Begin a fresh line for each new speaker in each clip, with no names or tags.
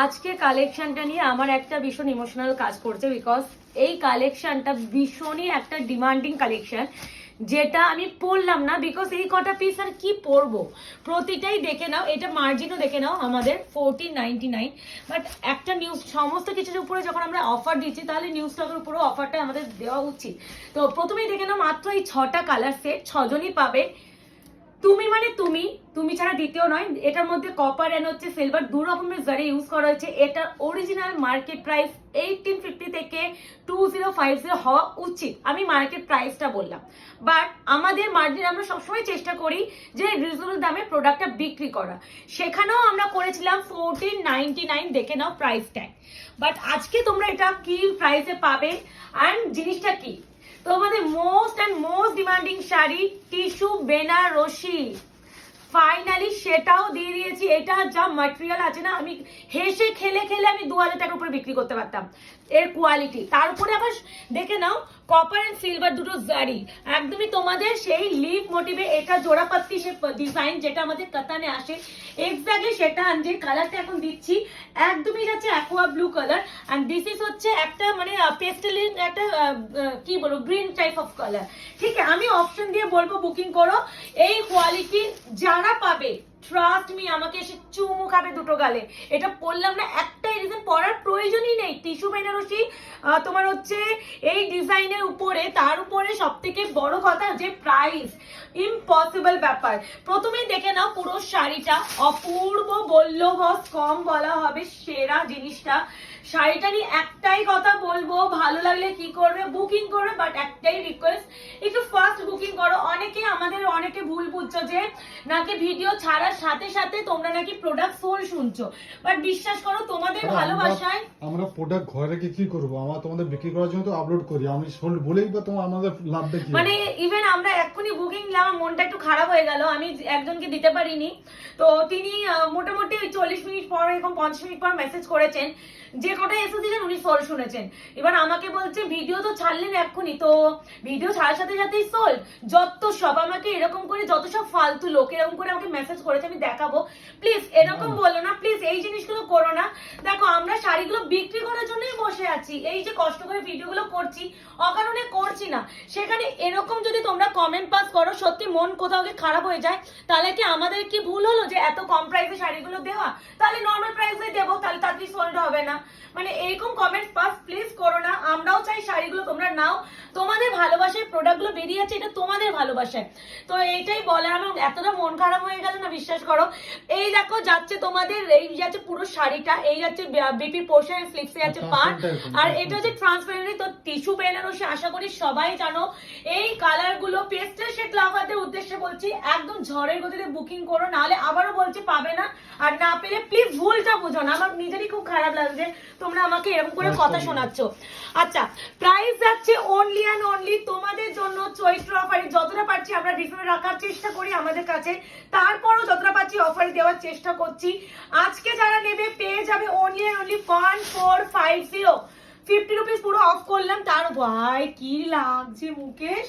আজকে কালেকশনটা নিয়ে আমার একটা ভীষণ ইমোশনাল কাজ করছে বিকজ এই কালেকশনটা ভীষণই একটা ডিমান্ডিং কালেকশন যেটা আমি পরলাম না বিকজ এই কটা পিস আর কি পরবো? প্রতিটাই দেখে নাও, এটা মার্জিনও দেখে নাও, আমাদের ফোরটিন নাইনটি নাইন বাট একটা নিউজ সমস্ত কিছুর উপরে যখন আমরা অফার দিচ্ছি, তাহলে নিউজ স্টকের উপরেও অফারটা আমাদের দেওয়া উচিত। তো প্রথমেই দেখে নাও, মাত্র এই ছটা কালার সেট ছজনই পাবে তুমি মানে তুমি তুমি ছাড়া দ্বিতীয় নয়, এটার মধ্যে কপার অ্যান্ড হচ্ছে সিলভার দু রকমের জারি ইউজ করা হয়েছে। এটার original market price eighteen fifty থেকে টু জিরো ফাইভ জিরো হওয়া উচিত। আমি মার্কেট প্রাইসটা বললাম। বাট আমাদের মার্জিন আমরা সবসময় চেষ্টা করি যে রিজনেবল দামে প্রোডাক্টটা বিক্রি করা। সেখানেও আমরা করেছিলাম ফোরটিন নাইনটি নাইন দেখে নাও প্রাইস ট্যাগ বাট আজকে তোমরা এটা কি প্রাইসে পাবে? অ্যান্ড জিনিসটা কি? তোমাদের most and most demanding sari, tissue, Banarasi. Finally সেটাও দিয়ে দিয়েছি। এটা যা ম্যাটেরিয়াল আছে না, আমি হেসে খেলে খেলে আমি দু হাজার টাকার উপরে বিক্রি করতে পারতাম। এর কোয়ালিটি তারপরে আবার দেখে নাও কপার অ্যান্ড সিলভার দুটো জারি। একদমই তোমাদের সেই লিভ মোটিভে এটা জোড়াপাত্তি সে ডিজাইন যেটা আমাদের কাতানে আসে। এক্স্যাক্টলি সেটা যে কালারটা এখন দিচ্ছি। একদমই যাচ্ছে aqua blue colour and this is হচ্ছে একটা মানে পেস্টেলিন একটা কি বলব গ্রিন টাইপ অফ কালার ঠিক আছে, আমি অপশন দিয়ে বলব বুকিং করো। এই কোয়ালিটি যারা পাবে ট্রাস্ট মি আমাকে এসে চুমু খাবে দুটো গালে। এটা পরলাম না, একটাই রিজন পরার প্রয়োজনই নেই। টিস্যু বেনারসি তোমার হচ্ছে এই ডিজাইনের উপরে, তার উপরে সব থেকে বড় কথা যে প্রাইস ইম্পসিবল ব্যাপার। প্রথমেই দেখে নাও পুরো শাড়িটা। অপূর্ব বলল বস কম বলা হবে সেরা জিনিসটা। শাড়িটা নিয়ে একটাই কথা বলব, ভালো লাগলে কি করবে? বুকিং করবে বাট একটাই রিকোয়েস্ট একটু ফার্স্ট বুকিং করো অনেকে আমাদের অনেকে বুঝছ যে নাকি ভিডিও ছাড়ার সাথে সাথে তোমরা নাকি প্রোডাক্ট সোল শুনছো? বাট বিশ্বাস করো তোমাদের ভালোবাসায়
আমরা প্রোডাক্ট ঘরে রেখে কি করব। আমরা তোমাদের বিক্রি করার জন্য তো আপলোড করি। আমি সোল্ড বলেই বা তোমার আমাদের লাভটা কি?
মানে ইভেন আমরা এক্ষুনি বুকিং নিলাম আমার মনটা একটু খারাপ হয়ে গেল। আমি একজনকে দিতে পারিনি। তো তিনি মোটামুটি ওই চল্লিশ মিনিট পর এরকম পঞ্চাশ মিনিট পর মেসেজ করেছেন। যে কটা এসে দিয়েছেন উনি সোল শুনেছেন। এবার আমাকে বলছে ভিডিও তো ছাড়লেন এক্ষুনি। তো ভিডিও ছাড়ার সাথে সাথেই সোল যত সব আমাকে এরকম করে যত সব ফালতু লোক এরকম করে আমাকে মেসেজ করেছে আমি দেখাবো। প্লিজ এরকম বলো না প্লিজ এই জিনিসগুলো করো না। দেখো আমরা শাড়িগুলো বিক্রি করার জন্যই বসে আছি। এই যে কষ্ট করে ভিডিওগুলো করছি অকারণে করছি না। সেখানে এরকম যদি তোমরা কমেন্ট পাস করো সত্যি মন কোথাও গিয়ে খারাপ হয়ে যায় তাহলে কি আমাদের কি ভুল হলো যে এত কম প্রাইসে শাড়িগুলো দেওয়া? তাহলে নর্মাল প্রাইসে দেবো তাহলে তার তাড়াতাড়ি সোল্ড হবে না? মানে এরকম কমেন্ট পাস প্লিজ করো না। আমরাও চাই শাড়িগুলো তোমরা নাও। তোমাদের ভালোবাসায় প্রোডাক্টগুলো বেরিয়ে আছে এটা তোমাদের ভালোবাসায়। তো এইটাই বলে আমার এতটা মন খারাপ হয়ে গেল না বিশ্বাস করো? এই দেখো যাচ্ছে তোমাদের এই যাচ্ছে পুরো শাড়িটা এই যাচ্ছে বিপি পোর্শন ফ্লিপসে যাচ্ছে পার। আর এটা হচ্ছে ট্রান্সপারেন্ট তো টিস্যু বেনারসি আশা করি সবাই জানো এই কালারগুলো পেস্টেল শেড লাভারদের উদ্দেশ্যে বলছি একদম ঝড়ের গতিতে বুকিং করো নাহলে আবারও বলছি পাবে না। আর না পেলে প্লিজ ভুলটা বুঝো না আমার নিজেরই খুব খারাপ লাগছে তোমরা আমাকে এরকম করে কথা শোনাচ্ছ। আচ্ছা প্রাইস যাচ্ছে অনলি অ্যান্ড অনলি তোমাদের জন্য চৈত্র অফারে যতটা পারছি আমরা ডিসকাউন্ট রাখার চেষ্টা করি আমাদের কাছে। তারপরও যতটা পারছি অফারে দেওয়ার চেষ্টা করছি। আজকে যারা নেবে পেয়ে যাবে only only one four five zero fifty rupees পুরো অফ করলাম। তার ভাই কি লাগছে মুকেশ।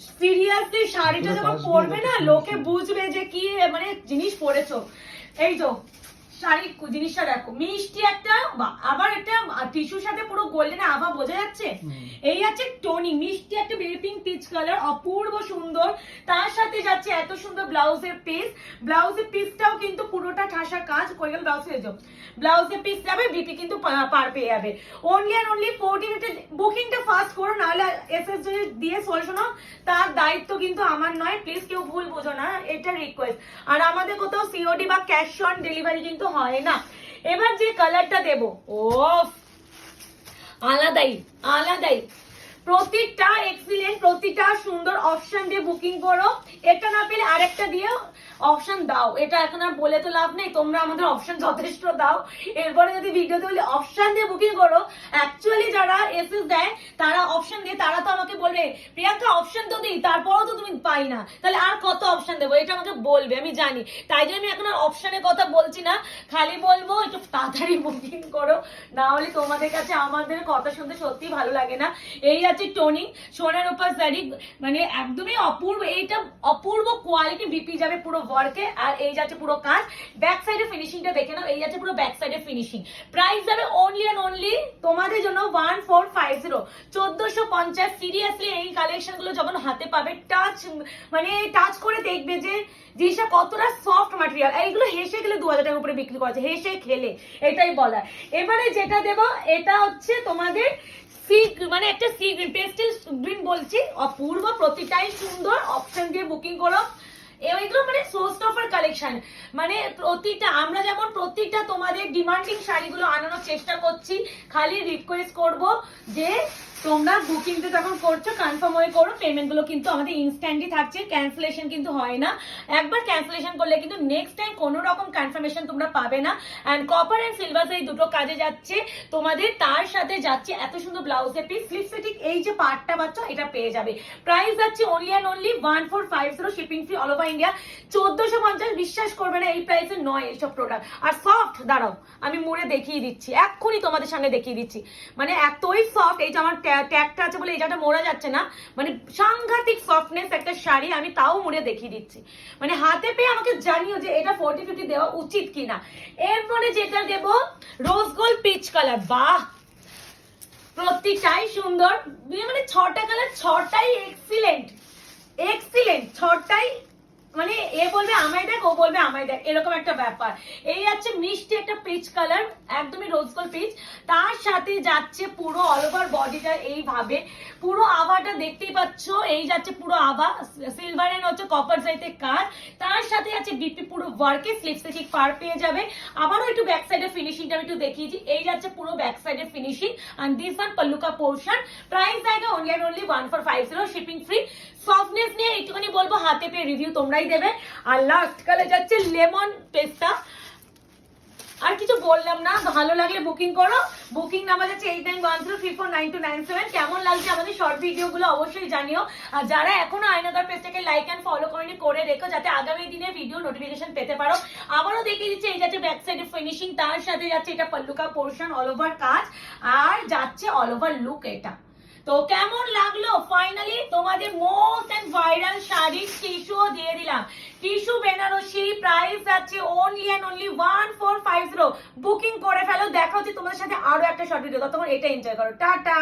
সিরিয়াসলি শাড়িটা যখন পরবে না লোকে বুঝবে যে কি মানে জিনিস পরেছো। এই তো শাড়ি জিনিসটা দেখো মিষ্টি একটা বা- আবার একটা টিস্যুর সাথে পুরো গোল্ডেন আভা বোঝা যাচ্ছে? এই আছে টনি মিষ্টি একটা বেবি পিঙ্ক পিচ কালার অপূর্ব সুন্দর। তার সাথে যাচ্ছে এত সুন্দর ব্লাউজের পিস ব্লাউজের পিসটাও কিন্তু পুরোটা ঠাসা কাজ করে গেল ব্লাউজ হয়ে যাও ব্লাউজের পিস যাবে বিপি কিন্তু পার পেয়ে যাবে। অনলি আর অনলি ফোরটি মিনিটের বুকিংটা ফাস্ট করো নাহলে এস এস দিয়ে সলিউশন তার দায়িত্ব কিন্তু আমার নয় প্লিজ কেউ ভুল বোঝো না এটা রিকোয়েস্ট আর আমাদের কোথাও সিওডি বা ক্যাশ অন ডেলিভারি কিন্তু হয় না। এবার যে কালারটা দেবো ও আলাদাই আলাদাই। প্রতিটা এক্সিলেন্ট প্রতিটা সুন্দর অপশন দিয়ে বুকিং করো। এটা না পেলে আরেকটা দিয়ে অপশন দাও। এটা এখন আর বলে তো লাভ নেই, তোমরা আমাদের অপশন যথেষ্ট দাও। এরপরে যদি ভিডিওতে বলি অপশন দিয়ে বুকিং করো অ্যাকচুয়ালি যারা এসএস দেয়, তারা অপশন দিয়ে, তারা তো আমাকে বলবে, প্রিয়াঙ্কা অপশন তো দিই, তারপরও তো তুমি পাই না। তাহলে আর কত অপশন দেবো? এটা আমাকে বলবে, আমি জানি। তাই জন্য আমি এখন আর অপশনের কথা বলছি না। খালি বলব, একটু তাড়াতাড়ি বুকিং করো। না হলে তোমাদের কাছে আমাদের কথা শুনতে সত্যি ভালো লাগে না। এই আছে টোনিং সোনার উপর মানে একদমই অপূর্ব, এইটা অপূর্ব কোয়ালিটি বিপি যাবে পুরো ওয়ার্কে আর এই যাচ্ছে পুরো কাজ। ব্যাক সাইডে ফিনিশিংটা দেখে নাও, এই যাচ্ছে পুরো ব্যাক সাইডে ফিনিশিং প্রাইস যাবে অনলি অ্যান্ড অনলি তোমাদের জন্য ওয়ান ফোর ফাইভ জিরো চোদ্দশো পঞ্চাশ সিরিয়াসলি এই কালেকশনগুলো যখন হাতে পাবে টাচ মানে টাচ করে দেখবে যে জিনিসটা কতটা সফট ম্যাটেরিয়াল এইগুলো হেসে গেলে দু হাজার টাকার উপরে বিক্রি করা যায়, হেসে খেলে, এটাই বলার। এবারে যেটা দেবো, এটা হচ্ছে তোমাদের মানে একটা সি গ্রিন পেস্টেল গ্রিন বলছি। অপূর্ব, প্রতিটাই সুন্দর। অপশন দিয়ে বুকিং করো। এগুলো মানে সোর্স অফার কালেকশন মানে প্রতিটা, আমরা যেমন তোমাদের ডিমান্ডিং শাড়িগুলো আনানোর চেষ্টা করছি, খালি রিকোয়েস্ট করব যে তোমরা বুকিংটা যখন করছ কনফার্ম হয়ে করো পেমেন্টগুলো কিন্তু আমাদের ইনস্ট্যান্টই থাকছে ক্যান্সেলেশন কিন্তু হয় না। একবার ক্যান্সেলেশন করলে কিন্তু নেক্সট টাইম কোনো রকম কনফার্মেশন তোমরা পাবে না। অ্যান্ড কপার অ্যান্ড সিলভার এই দুটো কাজে যাচ্ছে। তোমাদের তার সাথে যাচ্ছে এত সুন্দর ব্লাউজের পিস স্লিপ ফিটিং এই যে পার্টটা পাচ্ছ, এটা পেয়ে যাবে। প্রাইস যাচ্ছে only and only one four five zero shipping free all over India চোদ্দশো পঞ্চাশ বিশ্বাস করবে না, এই প্রাইসে নয় এইসব প্রোডাক্ট আর সফট দাঁড়াও, আমি মুড়ে দেখিয়ে দিচ্ছি, এক্ষুনি তোমাদের সামনে দেখিয়ে দিচ্ছি। মানে এতই সফট এই যে আমার ট্যাগটা আছে বলে জায়গাটা মোড়া যাচ্ছে না মানে সাংঘাতিক সফটনেস একটা শাড়ি, আমি তাও মুড়ে দেখিয়ে দিচ্ছি। মানে হাতে পেয়ে আমাকে জানিও যে এটা ফোর্টি ফিফটি দেওয়া উচিত কিনা। এরপরে যেটা দেব রোজ গোল্ড পিচ কালার বাহ! প্রতিটাই সুন্দর মানে ছটা কালার ছটাই এক্সিলেন্ট এক্সিলেন্ট ছটাই মানে এ বলবে, আমায় দেখ, ও বলবে, আমায় দেখ। এরকম একটা ব্যাপার। এই আছে মিষ্টি একটা পিচ কালার একদমই রোজ গোল্ড পিচ তার সাথে যাচ্ছে পুরো অল ওভার বডিটা এইভাবে। পুরো আভাটা দেখতেই পাচ্ছ, এই যাচ্ছে পুরো আভা। সিলভার এন্ড হচ্ছে কপার সাইতে কাজ তার সাথে আছে বিপি পুরো ওয়ার্কে স্লিপসে ঠিক পার পেয়ে যাবে। আবারও একটু ব্যাক সাইডের ফিনিশিংটা আমি একটু দেখিয়েছি এই যাচ্ছে পুরো ব্যাক সাইডের ফিনিশিং অ্যান্ড দিস ওয়ান পল্লুকা পোর্শন প্রাইস জায়গা only and only one four five zero shipping free softness নিয়ে একটুখানি বলব, হাতে পেয়ে রিভিউ তোমরাই দেবে। আর লাস্ট কালে যাচ্ছে লেমন পেস্তা। আর কিছু বললাম না, ভালো লাগলে বুকিং করো। বুকিং নাম্বার যাচ্ছে eight nine one zero three four nine two nine seven কেমন লাগছে আমাদের শর্ট ভিডিও গুলো অবশ্যই জানিও। আর যারা এখনও আয়নাদার পেজটাকে লাইক অ্যান্ড ফলো করেনি, করে রেখো যাতে আগামী দিনে ভিডিও নোটিফিকেশন পেতে পারো। আবারও দেখিয়ে দিচ্ছে, এই যাচ্ছে ব্যাক সাইডে ফিনিশিং তার সাথে যাচ্ছে এটা পল্লুকা পোর্শন অল ওভার কাজ। আর যাচ্ছে অল ওভার লুক এটা। তো কেমন লাগল? ফাইনালি তোমাদের মোস্ট এন্ড ভাইরাল শাড়ির টিস্যুও দিয়ে দিলাম। টিস্যু বেনারসি প্রাইস আছে only and only one four five zero booking করে ফেলো দেখা হচ্ছে তোমাদের সাথে আরও একটা শর্ট ভিডিও তখন এটা এনজয় করো। টাটা!